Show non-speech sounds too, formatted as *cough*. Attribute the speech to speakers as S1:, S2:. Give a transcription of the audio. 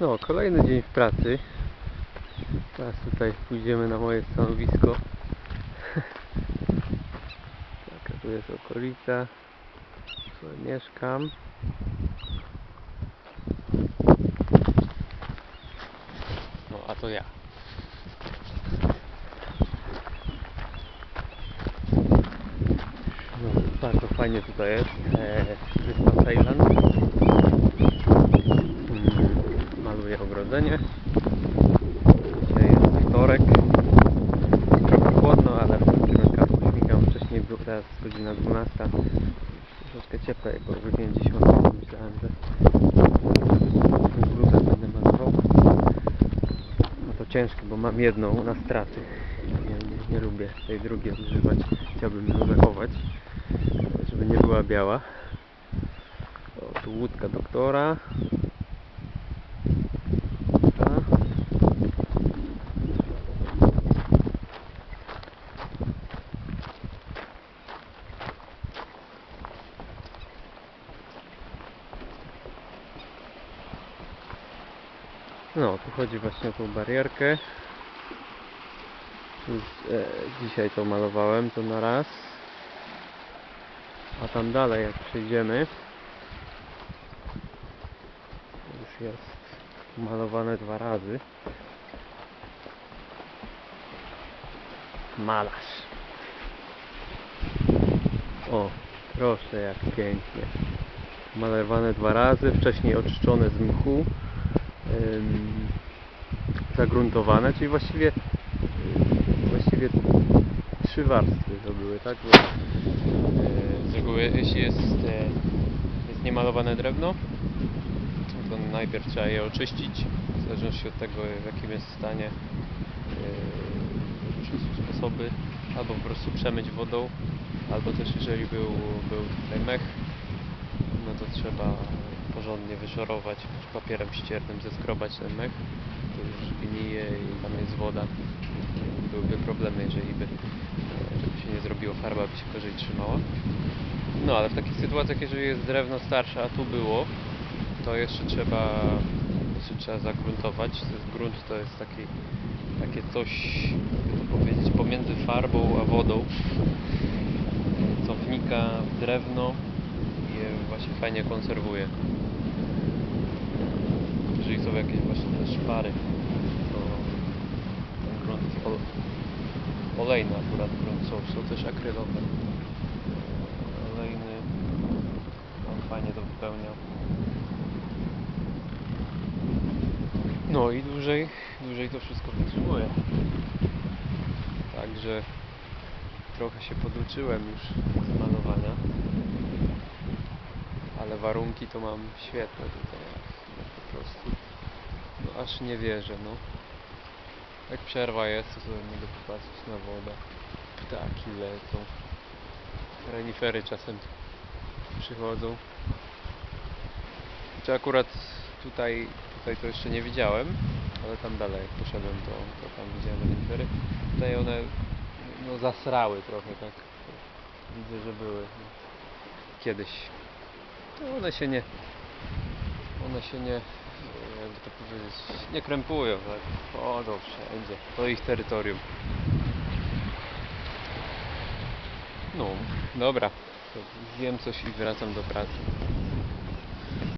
S1: No, kolejny dzień w pracy. Teraz tutaj pójdziemy na moje stanowisko. *laughs* Taka tu jest okolica. Tu mieszkam. No, a to ja. No, bardzo fajnie tutaj jest. E, wyspa Dzisiaj jest wtorek. Trochę chłodno, ale w rękawku śmigam. Wcześniej był teraz godzina 12. Troszeczkę cieplej, bo godzinie 10 myślałem, że bluzę będę malował. No to ciężko, bo mam jedną na straty. Nie, nie, nie lubię tej drugiej używać. Chciałbym ją zachować, żeby nie była biała. O, tu łódka doktora. No, tu chodzi właśnie o tą barierkę. E, dzisiaj to malowałem, to na raz. A tam dalej, jak przejdziemy, już jest malowane dwa razy. Malarz. O, proszę, jak pięknie. Malowane dwa razy, wcześniej oczyszczone z mchu. Zagruntowane, czyli właściwie właściwie trzy warstwy to były, tak? Bo, z reguły jeśli jest, e, jest niemalowane drewno, to najpierw trzeba je oczyścić, w zależności od tego w jakim jest stanie e, sposoby, albo po prostu przemyć wodą, albo też jeżeli był, był tutaj mech, no to trzeba porządnie wyszorować, papierem ściernym zeskrobać ten mech, to już gnije i tam jest woda. Byłyby problemy, jeżeli by, żeby się nie zrobiło, farba by się gorzej trzymała. No ale w takich sytuacjach, jeżeli jest drewno starsze, a tu było, to jeszcze trzeba, jeszcze trzeba zagruntować. Grunt to jest taki, takie coś, to powiedzieć, pomiędzy farbą a wodą, co wnika w drewno je właśnie fajnie konserwuje. Jeżeli są jakieś właśnie te szpary, to ten grunt jest ol- olejny akurat grunt, są, są też akrylowe. Olejny, on fajnie to wypełnia. No i dłużej, dłużej to wszystko wytrzymuje. Także trochę się poduczyłem już z malowania. Ale warunki to mam świetne tutaj. Po prostu. No aż nie wierzę, no. Jak przerwa jest, to sobie mogę popatrzeć na wodę. Ptaki lecą. Renifery czasem przychodzą. Czy akurat tutaj, tutaj to jeszcze nie widziałem, ale tam dalej jak poszedłem to, to tam widziałem renifery. Tutaj one no zasrały trochę tak. Widzę, że były no, kiedyś. No one się nie one się nie jakby to powiedzieć nie krępują, tak? Chodzą wszędzie. To ich terytorium. No, dobra. To zjem coś i wracam do pracy.